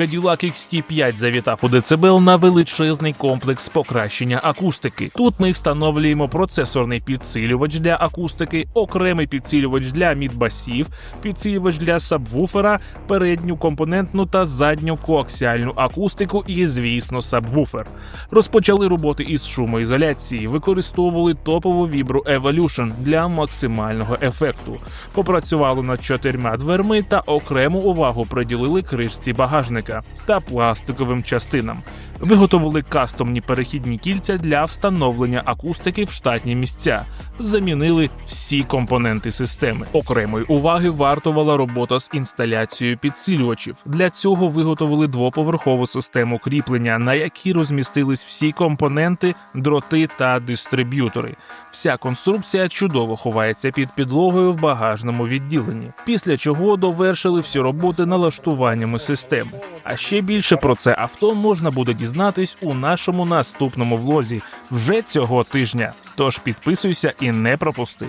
Cadillac XT5 завітав у Децибел на величезний комплекс покращення акустики. Тут ми встановлюємо процесорний підсилювач для акустики, окремий підсилювач для мідбасів, підсилювач для сабвуфера, передню компонентну та задню коаксіальну акустику і, звісно, сабвуфер. Розпочали роботи із шумоізоляції, використовували топову вібру Evolution для максимального ефекту. Попрацювали над чотирма дверми та окрему увагу приділили кришці багажника та пластиковим частинам. Виготовили кастомні перехідні кільця для встановлення акустики в штатні місця. Замінили всі компоненти системи. Окремої уваги вартувала робота з інсталяцією підсилювачів. Для цього виготовили двоповерхову систему кріплення, на якій розмістились всі компоненти, дроти та дистриб'ютори. Вся конструкція чудово ховається під підлогою в багажному відділенні. Після чого довершили всі роботи налаштуваннями системи. А ще більше про це авто можна буде дізнатись у нашому наступному влозі вже цього тижня. Тож підписуйся і не пропусти.